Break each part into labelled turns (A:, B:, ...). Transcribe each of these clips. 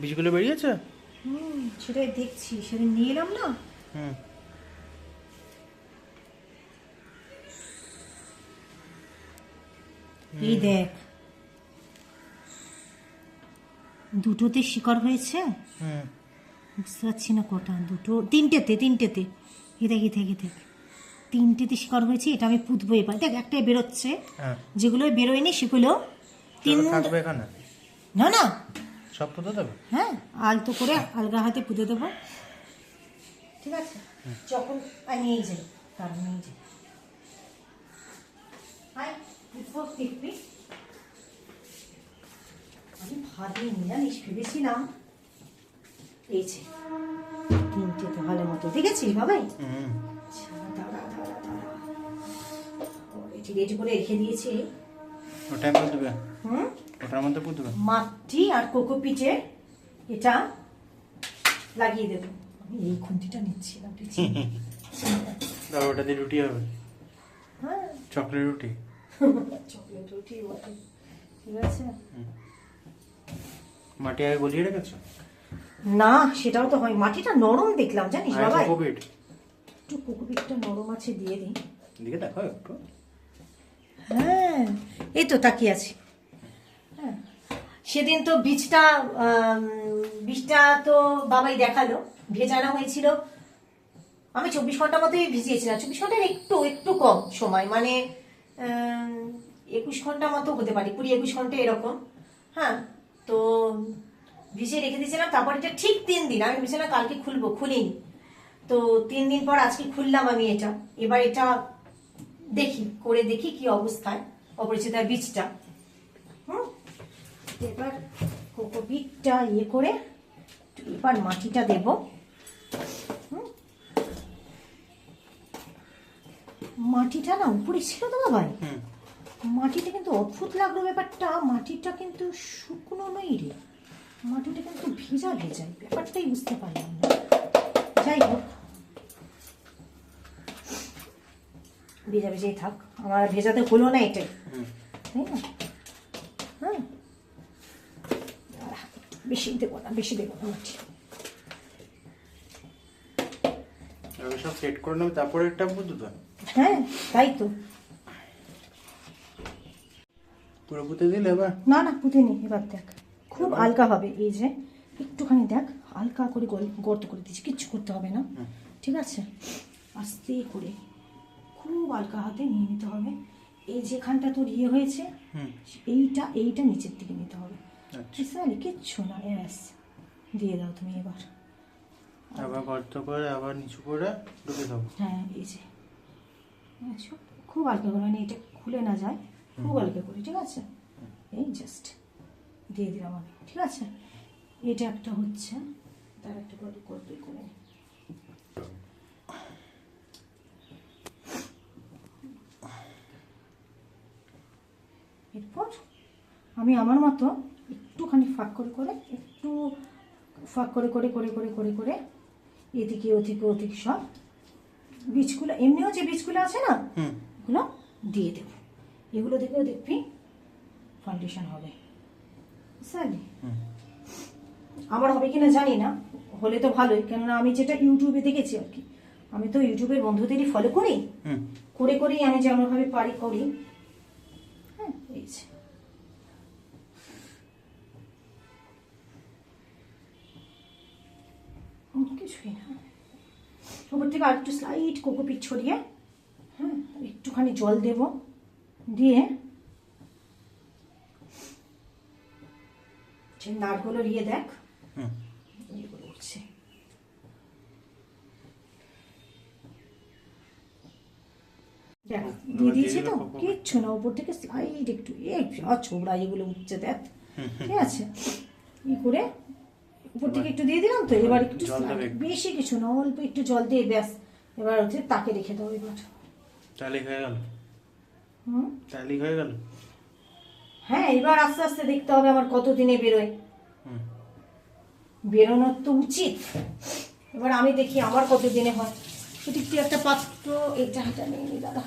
A: বীজগুলো বেরিয়েছে?
B: হুম সেটাই দেখছি। সেদিন নিয়ে এলাম না?
A: হুম।
B: এই দেখ। দুটোতে শিকার হয়েছে?
A: হুম।
B: বুঝতে পারছি না কটা। দুটো তিনটেতে তিনটেতে। এ দেখ এ দেখ এ দেখ। তিনটেতে শিকার হয়েছে এটা আমি পুঁতবো এবার। দেখ একটাই বেরোচ্ছে।
A: হ্যাঁ।
B: যেগুলো বেরোয়নি সেগুলো তিন না না।
A: সব পুঁতে দেবে?
B: হ্যাঁ আলতো করে আলগা হাতে পুঁতে দেবো। ঠিক আছে? যখন আই নিয়ে যাই তার নিয়ে যাই। পুঁতবো দেখবি। আমি ভাবিনি জানিস ভেবেছিলাম। এই যে তিনটে তো ভালো মতো। দেখেছিস বাবাই? রেডি করে রেখে দিয়েছি।
A: ওটাই পুঁতবে
B: হুম?
A: ওটার মধ্যে পুঁতবে
B: মাটি আর কোকোপিটে এটা লাগিয়ে দেবো। আমি এই খুন্তিটা নিচ্ছি না।
A: ওটা দিয়ে রুটি হবে।
B: হ্যাঁ।
A: চকলেট রুটি।
B: চকলেট রুটি ঠিক আছে।
A: মাটি আগে গলিয়ে রেখেছো?
B: না সেটাও তো হয় মাটিটা নরম দেখলাম জানিস বাবা
A: কোকোপিট
B: একটু কোকোপিটটা নরম আছে দিয়ে দিই।
A: দিকে দেখো একটু।
B: হ্যাঁ এই তো তাকিয়ে আছি। সেদিন তো বীজটা বীজটা তো বাবাই দেখাল, ভেজানো হয়েছিল। আমি চব্বিশ ঘণ্টা মতোই ভিজিয়েছিলাম। চব্বিশ ঘণ্টার একটু একটু কম সময় মানে একুশ ঘণ্টা মতো হতে পারে, কুড়ি, একুশ ঘণ্টা এরকম। হ্যাঁ তো ভিজিয়ে রেখে দিয়েছিলাম। তারপর এটা ঠিক তিন দিন, আমি ভেবেছিলাম কালকে খুলবো, খুলিনি। তো তিন দিন পর আজকে খুললাম আমি এটা। এবার এটা দেখি, করে দেখি কি অবস্থায় অপরিচিতার বীজটা। এবার কোকো ইয়ে করে এবার মাটিটা দেব? মাটিটা না উপরে ছিল তো
A: হুম।
B: মাটিটা কিন্তু অদ্ভুত লাগল ব্যাপারটা। মাটিটা কিন্তু শুকনো নেই রে। মাটিটা কিন্তু ভেজা ভেজাই ব্যাপারটাই বুঝতে পারলাম না। যাই হোক। ভেজা ভেজাই থাক। আমার ভেজাতে হলো না এটাই তাই না হ্যাঁ দাঁড়া, একটু বেশি দেবো না বেশি দেবো না মাটি
A: সব সেট করে নেবে তারপরে একটা পুঁতবে
B: হ্যাঁ তাই তো।
A: পুরো পুঁতে দিলে এবার?
B: না না পুঁতে নি এবার দেখ। খুব হালকা হবে এই যে। একটুখানি দেখ হালকা করে গর্ত করে দিচ্ছি কিচ্ছু করতে হবে না। ঠিক আছে? আস্তে করে খুব হালকা হাতে নিয়ে নিতে হবে। এই যেখানটা তোর ইয়ে হয়েছে এইটা এইটা নিচের দিকে নিতে হবে।
A: আচ্ছা।
B: কিচ্ছু না ব্যাস দিয়ে দাও তুমি এবার।
A: আবার গর্ত করে আবার নিচু করে ঢুকে দেবো
B: হ্যাঁ এই যে। আচ্ছা, খুব হালকা করে মানে এটা খুলে না যায় খুব হালকা করে ঠিক আছে? এই জাস্ট দিয়ে দিলাম আমি ঠিক আছে? এটা একটা হচ্ছে তার একটা করে করতে করে। এরপর আমি আমার মতো একটুখানি ফাঁক করে করে একটু ফাঁক করে করে করে করে করে করে এদিকে ওদিকে ওদিকে সব বীজগুলো এমনিও যে বীজগুলো আছে না এগুলো দিয়ে দেবো। এগুলো দেখেও দেখবি ফাউন্ডেশন হবে। বুঝতে আমার হবে কিনা জানি না হলে তো ভালোই। কেননা আমি যেটা ইউটিউবে দেখেছি আর কি আমি তো ইউটিউবের বন্ধুদেরই ফলো করি।
A: হুম।
B: করে করেই আমি যেমনভাবে পারি করি। হ্যাঁ এই কিছুই না। ওপর থেকে আরেকটু স্লাইট কোকোপিট ছড়িয়ে হ্যাঁ আর একটুখানি জল দেব দিয়ে যে নাটগুলো ইয়ে দেখ উঠছে দেখ দিয়ে দিয়েছি তো কিচ্ছু না ওপর থেকে স্লাইড একটু এ আর ছোবড়া এগুলো উঠছে দেখ ঠিক আছে? ই করে উপর থেকে একটু দিয়ে দিলাম তো এবার একটু বেশি কিছু না অল্প একটু জল দিয়ে ব্যাস। এবার হচ্ছে তাকে রেখে দাও এবার।
A: তাহলে হয়ে গেল?
B: হুম?
A: তাহলে হয়ে গেল?
B: হ্যাঁ এবার আস্তে আস্তে দেখতে হবে আমার কত দিনে বেরোয়।
A: হুম।
B: বেরোনোর তো উচিত। এবার আমি দেখি আমার কত দিনে হয় এটি একটা পাত্র এটা এটা নিয়ে দাদা।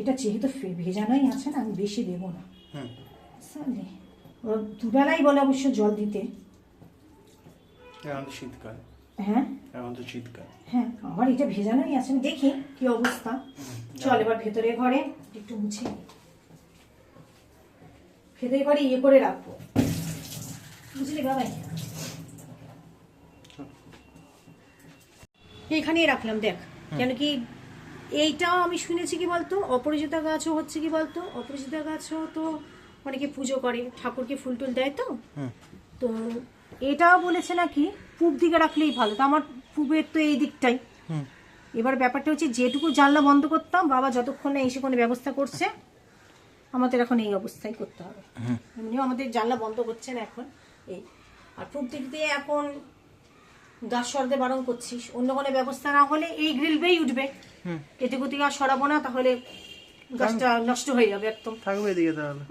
B: এটা যেহেতু ভেজানোই আছে না আমি বেশি দেবো না। বুঝলি ও দুবেলাই বলে অবশ্য জল দিতে।
A: এখন শীতকাল।
B: হ্যাঁ?
A: এখন তো শীতকাল।
B: হ্যাঁ আমার এটা ভেজানোই আছে আমি দেখি কি অবস্থা। চল এবার ভেতরে ঘরে একটু মুছে নিই। ভেতরে ঘরে ইয়ে করে রাখব। বুঝলি বাবাই? এখানেই রাখলাম দেখ। কেন কি এইটাও আমি শুনেছি কি বলতো? অপরাজিতা গাছও হচ্ছে কি বলতো? অপরাজিতা গাছও তো অনেকে পুজো করে। ঠাকুরকে ফুল টুল দেয় তো। তো এটাও বলেছে নাকি পূব দিকে রাখলেই ভালো। তো আমার পূবের তো এই দিকটাই। এবার ব্যাপারটা হচ্ছে যেটুকু জানলা বন্ধ করতাম বাবা যতক্ষণ না এসে কোনো ব্যবস্থা করছে আমাদের এখন এই অবস্থাই করতে হবে। এমনিও আমাদের জানলা বন্ধ করছে না এখন। এই আর পূব দিক দিয়ে এখন গাছ সরাতে বারণ করছিস। অন্য কোনো ব্যবস্থা না হলে এই গ্রিল বেই উঠবে।
A: হুম।
B: এতে গতি গাছ সরাবো না তাহলে গাছটা নষ্ট হয়ে যাবে একদম।
A: থাকবে এদিকে তাহলে।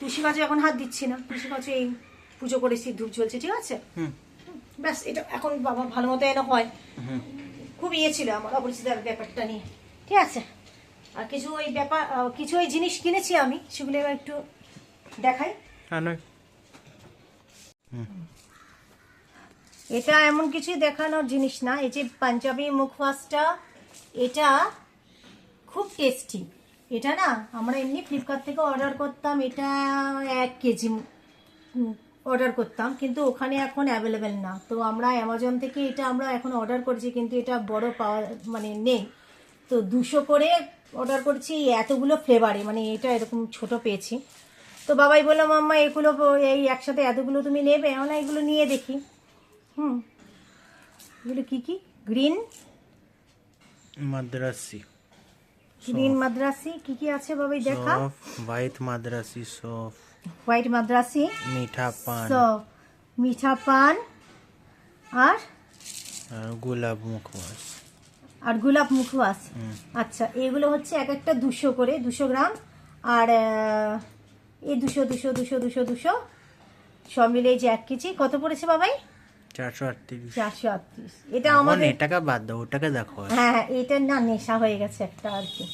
B: তুলসী গাছে এখন হাত দিচ্ছি না। তুলসী গাছে এই পুজো করেছি ধূপ জ্বলছে ঠিক আছে?
A: হুম।
B: ব্যাস এটা এখন বাবা ভালো মতো এনে হয়। খুব ইয়ে ছিল আমার অপরিচিতার ব্যাপারটা নিয়ে ঠিক আছে? আর কিছু ওই ব্যাপার কিছু ওই জিনিস কিনেছি আমি সেগুলো একটু দেখাই।
A: হ্যাঁ
B: এটা এমন কিছু দেখানোর জিনিস না। এই যে পাঞ্জাবি মুখওয়াশটা এটা খুব টেস্টি এটা না, আমরা এমনি ফ্লিপকার্ট থেকে অর্ডার করতাম, এটা এক কেজি অর্ডার করতাম, কিন্তু ওখানে এখন অ্যাভেলেবেল না। তো আমরা অ্যামাজন থেকে এটা আমরা এখন অর্ডার করেছি, কিন্তু এটা বড় পাওয়া মানে নেই। তো দুশো করে অর্ডার করছি এতগুলো ফ্লেভারে মানে এটা এরকম ছোট পেয়েছি। তো বাবাই বললাম আম্মা এগুলো এই একসাথে এতগুলো তুমি নেবে? না এগুলো নিয়ে দেখি। হুম। এগুলো কি কি? গ্রিন?
A: মাদ্রাসি।
B: গ্রিন মাদ্রাসি কি কি আছে বাবাই দেখা?
A: হোয়াইট মাদ্রাসি সফ।
B: হোয়াইট মাদ্রাসি
A: মিঠা পান।
B: মিঠা পান। আর?
A: আর গোলাপ মুখবাস।
B: আর গোলাপ মুখবাস। আচ্ছা এগুলো হচ্ছে এক একটা দুশো করে দুশো গ্রাম। আর এই দুশো দুশো দুশো দুশো দুশো সব মিলে যে এক কেজি। কত পড়েছে বাবাই
A: চারশো আটত্রিশ।
B: এটা আমাদের
A: এটাকে বাদ দাও ওটাকে দেখো
B: হ্যাঁ হ্যাঁ এটা না নেশা হয়ে গেছে একটা আর কি।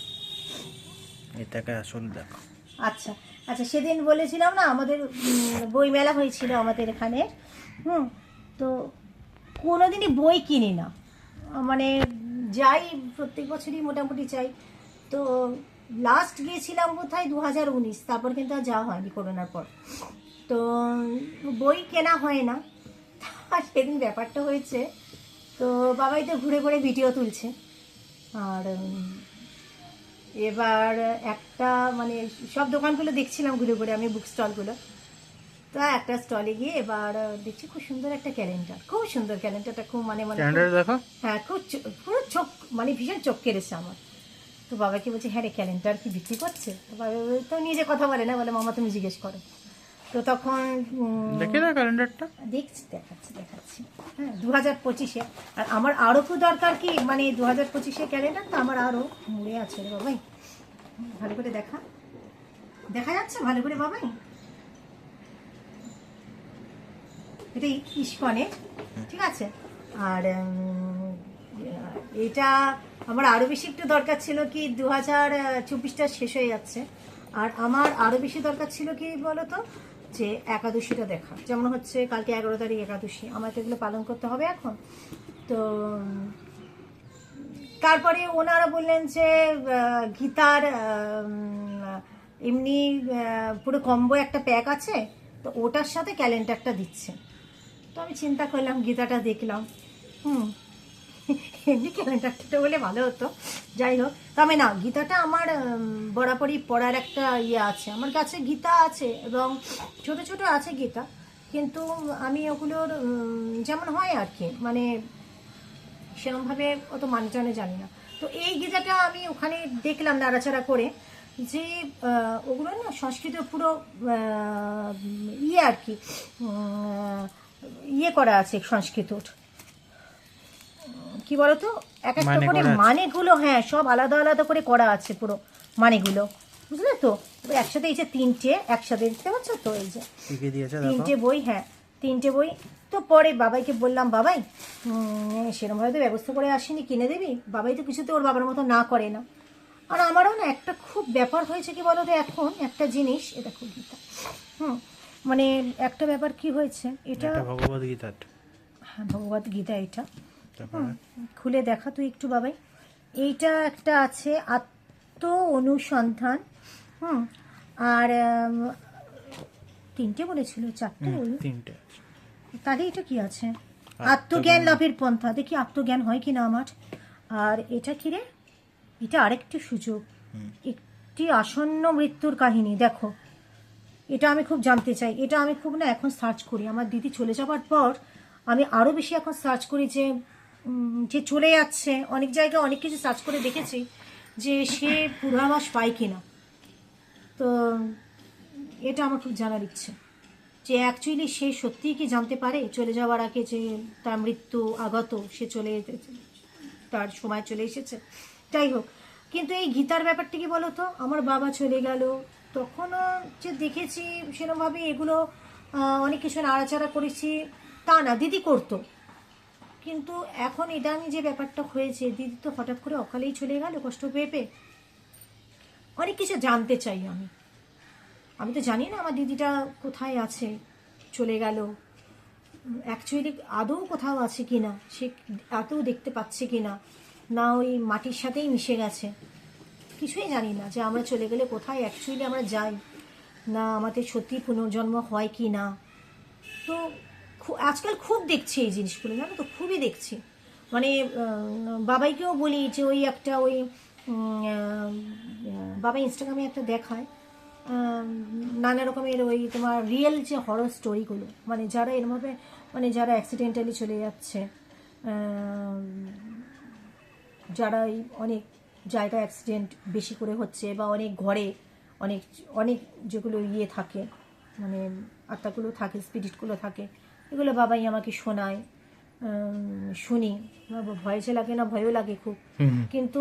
A: এটাকে আসল দেখো।
B: আচ্ছা আচ্ছা সেদিন বলেছিলাম না আমাদের উম, বই মেলা হয়েছিল আমাদের এখানে হুম তো কোনোদিনই বই কিনি না। মানে যাই প্রত্যেক বছরই মোটামুটি চাই। তো লাস্ট গিয়েছিলাম কোথায় দু হাজার উনিশ তারপর কিন্তু আর যাওয়া হয়নি করোনার পর। তো বই কেনা হয় না। আর সেদিন ব্যাপারটা হয়েছে। তো বাবাই তো ঘুরে ঘুরে ভিডিও তুলছে। আর এবার একটা মানে সব দোকানগুলো দেখছিলাম ঘুরে ঘুরে আমি বুক স্টলগুলো তো একটা স্টলে গিয়ে এবার দেখছি খুব সুন্দর একটা ক্যালেন্ডার খুব সুন্দর ক্যালেন্ডারটা খুব মানে মানে হ্যাঁ খুব পুরো চোখ মানে ভীষণ চোখ কেড়েছে আমার। তো বাবাকে বলছি হ্যাঁ রে ক্যালেন্ডার কি বিক্রি করছে? তো বাবা তো নিজে কথা বলে না বলে মামা তুমি জিজ্ঞেস করো। তো তখন
A: দেখে না ক্যালেন্ডারটা।
B: দেখছি দেখাচ্ছি দেখাচ্ছি। হ্যাঁ দু হাজার পঁচিশে। আর আমার আরও তো দরকার কি? মানে দু হাজার পঁচিশে ক্যালেন্ডার তো আমার আরও মুড়ে আছে রে বাবাই। ভালো করে দেখা। দেখা যাচ্ছে ভালো করে বাবাই? এটা ইস্কনের ঠিক আছে? আর এটা আমার আরও বেশি একটু দরকার ছিল কি দু হাজার চব্বিশটা শেষ হয়ে যাচ্ছে। আর আমার আরও বেশি দরকার ছিল কি বলো যে একাদশীটা দেখা। যেমন হচ্ছে কালকে এগারো তারিখ একাদশী। আমার তো এগুলো পালন করতে হবে এখন। তো, তারপরে ওনারা বললেন যে গীতার এমনি পুরো কম্বো একটা প্যাক আছে, তো ওটার সাথে ক্যালেন্ডারটা দিচ্ছে। তো আমি চিন্তা করলাম, গীতাটা দেখলাম। হুম। এমনি ক্যালেন্ডারটা বলে ভালো হতো। যাই হোক, তবে না, গীতাটা আমার বরাবরই পড়ার একটা ইয়ে আছে। আমার কাছে গীতা আছে এবং ছোট ছোট আছে গীতা, কিন্তু আমি ওগুলোর যেমন হয় আর কি মানে সেরকমভাবে অত মানে টানে জানি না। তো এই গীতাটা আমি ওখানে দেখলাম নাড়াচাড়া করে যে ওগুলো না সংস্কৃত পুরো ইয়ে আর কি ইয়ে করা আছে সংস্কৃতর। কি বলতো? এক একটা
A: মানে
B: করে মানেগুলো হ্যাঁ সব আলাদা আলাদা করে করা আছে পুরো মানেগুলো। বুঝলে তো? একসাথে এই যে তিনটে একসাথে দেখতে পাচ্ছ তো এই যে? তিনটে বই হ্যাঁ তিনটে বই। তো পরে বাবাইকে বললাম বাবাই সেরমভাবে তো ব্যবস্থা করে আসিনি কিনে দিবি? বাবাই তো কিছুতে ওর বাবার মতো না করে না। আর আমারও না একটা খুব ব্যাপার হয়েছে কি বলো তো এখন? একটা জিনিস এটা খুব গীতা। হুম মানে একটা ব্যাপার কি হয়েছে? এটা
A: এটা ভগবত গীতার
B: হ্যাঁ ভগবত গীতা এটা। খুলে দেখা তুই একটু বাবাই। এইটা একটা আছে আত্ম অনুসন্ধান। হুম আর তিনটে বলেছিল চারটে
A: তিনটে।
B: তাহলে এটা কি আছে? আত্মজ্ঞান লাভের পন্থা। দেখি আত্মজ্ঞান হয় কিনা আমার। আর এটা কি রে? এটা আরেকটি সুযোগ। একটি আসন্ন মৃত্যুর কাহিনী দেখো। এটা আমি খুব জানতে চাই। এটা আমি খুব না এখন সার্চ করি। আমার দিদি চলে যাওয়ার পর আমি আরও বেশি এখন সার্চ করি যে যে চলে যাচ্ছে, অনেক জায়গায় অনেক কিছু সার্চ করে দেখেছি যে সে পূর্বাভাস পায় কিনা। তো এটা আমার খুব জানার ইচ্ছে। যে অ্যাকচুয়ালি সে সত্যিই কি জানতে পারে? চলে যাওয়ার আগে যে তার মৃত্যু আগত, সে চলে তার সময় চলে এসেছে। যাই হোক, কিন্তু এই গীতার ব্যাপারটা কি বলো তো আমার বাবা চলে গেল, তখনও যে দেখেছি সেরকমভাবে এগুলো অনেক কিছু নাড়াচাড়া করেছি, তা না, দিদি করতো। কিন্তু এখন ইদানিং যে ব্যাপারটা হয়েছে, দিদি তো হঠাৎ করে অকালেই চলে গেল, কষ্ট পেয়ে পেয়ে। অনেক কিছু জানতে চাই আমি। আমি তো জানি না আমার দিদিটা কোথায় আছে, চলে গেল। অ্যাকচুয়ালি আদৌ কোথাও আছে কি না সে আদৌ দেখতে পাচ্ছে কি না না ওই মাটির সাথেই মিশে গেছে। কিছুই জানি না যে আমরা চলে গেলে কোথায় অ্যাকচুয়ালি আমরা যাই, না আমাদের সত্যি পুনর্জন্ম হয় কি না তো আজকাল খুব দেখছি এই জিনিসগুলো, জানো তো? খুবই দেখছি। মানে বাবাইকেও বলি যে ওই একটা ওই বাবা ইনস্টাগ্রামে একটা দেখায় নানা রকমের ওই তোমার রিয়েল যে হরর স্টোরিগুলো মানে যারা এরমভাবে মানে যারা অ্যাক্সিডেন্টালি চলে যাচ্ছে যারা এই অনেক জায়গায় অ্যাক্সিডেন্ট বেশি করে হচ্ছে বা অনেক ঘরে অনেক অনেক যেগুলো ইয়ে থাকে মানে আত্মাগুলো থাকে স্পিরিটগুলো থাকে এগুলো বাবাই আমাকে শোনায়। শুনি। আমার ভয় যে লাগে না ভয়ও লাগে খুব। কিন্তু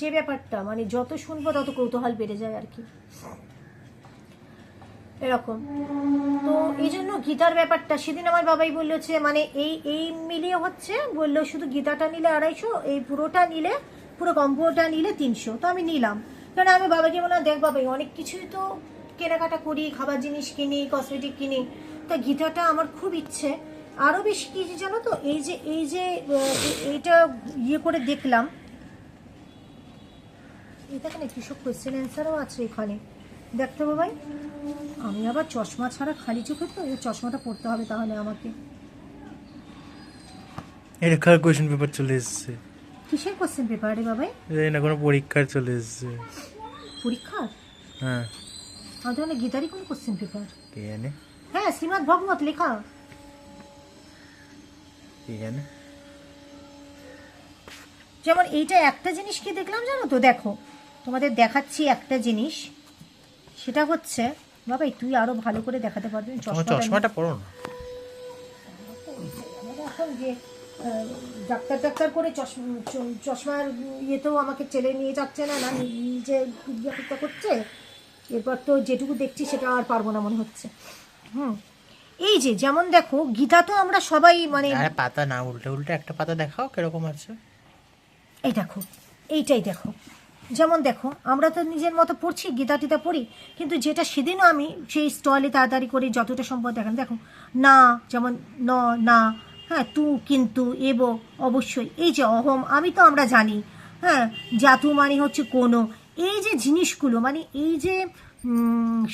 B: যে ব্যাপারটা মানে যত শুনব তত কৌতূহল বেড়ে যায় আর কি। এরকম। তো এই জন্য গীতার ব্যাপারটা সেদিন আমার বাবাই বলল যে মানে এই এই মিলিয়ে হচ্ছে বলল শুধু গীতাটা নিলে আড়াইশো এই পুরোটা নিলে পুরো কম্বোটা নিলে তিনশো। তো আমি নিলাম। কারণ আমি বাবাকে বললাম দেখ বাবাই অনেক কিছুই তো কেনাকাটা করি খাবার জিনিস কিনি কসমেটিক কিনি। তা গীতাটা আমার খুব ইচ্ছে। আরও বেশি কি জানো তো এই যে এই যে এইটা ইয়ে করে দেখলাম। এটা কৃষক কোয়েশ্চেন অ্যান্সারও আছে এখানে। দেখতে হবে ভাই আমি আবার চশমা ছাড়া খালি চোখে তো এই চশমাটা পড়তে হবে তাহলে আমাকে।
A: এটা কার কোয়েশ্চেন পেপার চলে এসেছে।
B: কিসের কোয়েশ্চেন পেপার রে বাবাই?
A: এই না কোনো পরীক্ষার চলে এসেছে।
B: পরীক্ষার?
A: হ্যাঁ।
B: আমাদের মানে গীতারই কোন কোশ্চেন পেপার
A: কে জানে?
B: হ্যাঁ শ্রীমৎ ভগবত লেখা।
A: কে জানে
B: যেমন এইটা একটা জিনিস কি দেখলাম জানো তো? দেখো তোমাদের দেখাচ্ছি একটা জিনিস। সেটা হচ্ছে বাবাই তুই আরও ভালো করে দেখাতে পারবি চশমাটা।
A: পড়ো না।
B: এখন যে আহ, ডাক্তার ডাক্তার করে চশমা চশমার ইয়েতেও আমাকে চেলে নিয়ে যাচ্ছে না না নিজে করছে এরপর তো যেটুকু দেখছি সেটা আর পারব না মনে হচ্ছে। হুম। এই যে যেমন দেখো গীতা তো আমরা সবাই মানে
A: আরে পাতা না উল্টে উল্টে একটা পাতা দেখাও কীরকম আছে।
B: এই দেখো এইটাই দেখো। যেমন দেখো আমরা তো নিজের মতো পড়ছি গীতা টিতা পড়ি কিন্তু যেটা সেদিনও আমি সেই স্টলে তাড়াতাড়ি করে যতটা সম্ভব দেখান দেখো না যেমন ন না হ্যাঁ তু কিন্তু এব অবশ্যই। এই যে অহম আমি তো আমরা জানি হ্যাঁ জাতু মানে হচ্ছে কোনো। এই যে জিনিসগুলো মানে এই যে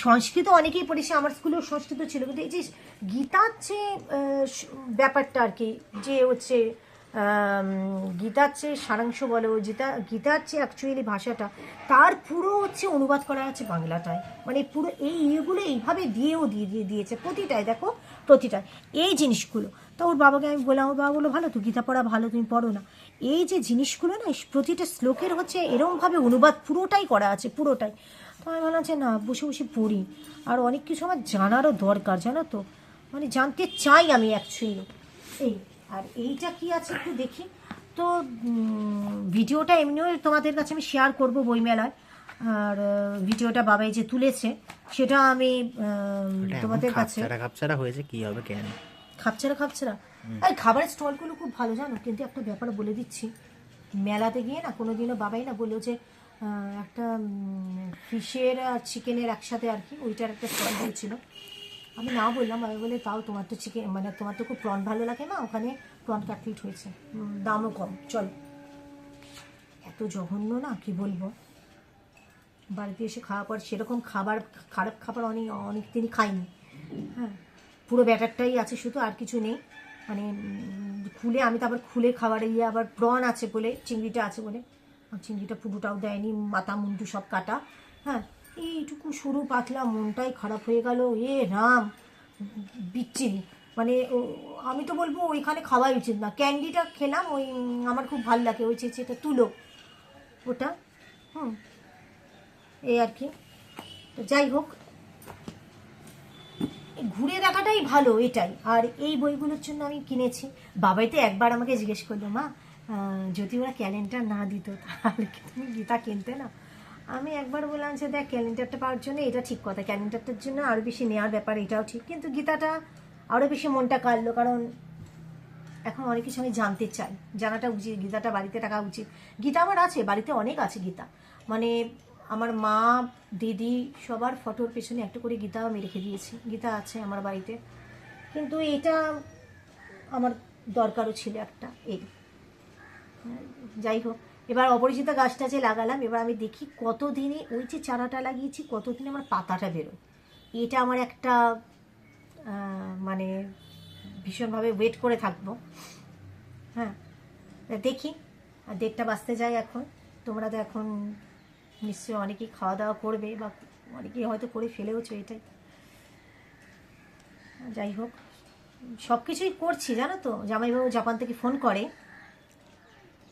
B: সংস্কৃত অনেকেই পড়েছে, আমার স্কুলেও সংস্কৃত ছিল, কিন্তু এই যে গীতার যে ব্যাপারটা আর কি, যে হচ্ছে গীতার চেয়ে সারাংশ বলো গীতা গীতার যে অ্যাকচুয়ালি ভাষাটা, তার পুরো হচ্ছে অনুবাদ করা আছে বাংলাটায়। মানে পুরো এই ইয়েগুলো এইভাবে দিয়েও দিয়ে দিয়ে দিয়েছে প্রতিটায় দেখো প্রতিটায় এই জিনিসগুলো, তো ওর বাবাকে আমি বললাম ওর বাবা বলল, ভালো তো গীতা পড়া ভালো, তুমি পড়ো না। এই যে জিনিসগুলো না প্রতিটা শ্লোকের হচ্ছে এরমভাবে অনুবাদ পুরোটাই করা আছে, পুরোটাই। তো আমি ভাবলাম যে না বসে বসে পড়ি। আর অনেক কিছু আমার জানারও দরকার জানো তো? মানে জানতে চাই আমি অ্যাকচুয়ালি এই আর এইটা কি আছে একটু দেখি। তো ভিডিওটা এমনিও তোমাদের কাছে আমি শেয়ার করব বইমেলায়। আর ভিডিওটা বাবাই যে তুলেছে সেটা আমি তোমাদের কাছে
A: খাপছাড়া হয়েছে কি হবে কেন?
B: খাপছাড়া খাপছাড়া? এই খাবারের স্টলগুলো খুব ভালো জানো? কিন্তু একটা ব্যাপার বলে দিচ্ছি। মেলাতে গিয়ে না কোনোদিনও বাবাই না বলল যে একটা ফিশের আর চিকেনের একসাথে আর কি, ওইটার একটা স্টল হয়েছিল। আমি না বললাম, আমি বলে, তাও তোমার তো চিকেন মানে তোমার তো খুব প্রন ভালো লাগে না? ওখানে প্রন কাটলেট হয়েছে। দামও কম, চল। এত জঘন্য না, কি বলব? বাড়িতে এসে খাওয়ার পর সেরকম খাবার, খারাপ খাবার অনেক অনেক দিনই খাইনি। হ্যাঁ পুরো ব্যাটারটাই আছে, শুধু আর কিছু নেই। মানে খুলে, আমি তো আবার খুলে খাবার ইয়ে আবার প্রন আছে বলে, চিংড়িটা আছে বলে। চিংড়িটা পুরোটাও দেয়নি মাথা মুন্ডু সব কাটা। হ্যাঁ এইটুকু সরু পাতলা, মনটাই খারাপ হয়ে গেল। এ রাম, বিচ্ছিরি। মানে আমি তো বলব ওইখানে খাওয়াই উচিত না। ক্যান্ডিটা খেলাম, ওই, আমার খুব ভালো লাগে, ওই চেঁচেটা তুলো। ওটা, হুম, এই আর কি। তো যাই হোক ঘুরে দেখাটাই ভালো, এটাই। আর এই বইগুলোর জন্য আমি কিনেছি। বাবাই তো একবার আমাকে জিজ্ঞেস করল, মা যদি ওরা ক্যালেন্ডার না দিত, তাহলে কি তুমি গীতা কিনতে না। আমি একবার বললাম যে, দেখ, ক্যালেন্ডারটা পাওয়ার জন্য এটা ঠিক কথা। ক্যালেন্ডারটার জন্য আরও বেশি নেওয়ার ব্যাপার এটাও ঠিক। কিন্তু গীতাটা আরও বেশি মনটা কাড়লো, কারণ এখন অনেক কিছু আমি জানতে চাই। জানাটা উচিত, গীতাটা বাড়িতে রাখা উচিত। গীতা আমার আছে, বাড়িতে অনেক আছে গীতা। মানে আমার মা, দিদি সবার ফটোর পেছনে একটা করে গীতা আমি রেখে দিয়েছি। গীতা আছে আমার বাড়িতে। কিন্তু এটা আমার দরকারও ছিল একটা এই যাই হোক এবার অপরিচিতা গাছটা যে লাগালাম, এবার আমি দেখি কতদিনে ওই যে চারাটা লাগিয়েছি, কতদিনে আমার পাতাটা বেরোয়। এটা আমার একটা মানে ভীষণভাবে ওয়েট করে থাকব। হ্যাঁ দেখি, আর দেড়টা বাঁচতে যায় এখন। তোমরা তো এখন নিশ্চয়ই অনেকেই খাওয়া দাওয়া করবে বা অনেকেই হয়তো করে ফেলেওছো এটাই। যাই হোক সব কিছুই করছি, জানো তো? জামাইবাবু জাপান থেকে ফোন করে।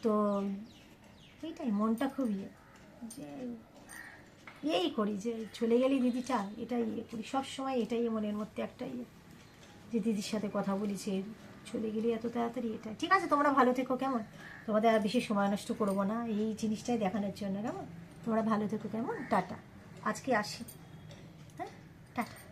B: তো এইটাই মনটা খুব ইয়ে যে এই করি, যে চলে গেলি দিদিটা এটাই ইয়ে করি। সব সময় এটাই মনের মধ্যে একটা ইয়ে যে দিদির সাথে কথা বলেছি, চলে গেলি এত তাড়াতাড়ি এটা ঠিক আছে, তোমরা ভালো থেকো, কেমন? তোমাদের আর বেশি সময় নষ্ট করব না, এই জিনিসটাই দেখানোর জন্য, কেমন? তোমরা ভালো থেকো, কেমন? টাটা। আজকে আসি। হ্যাঁ? টাটা।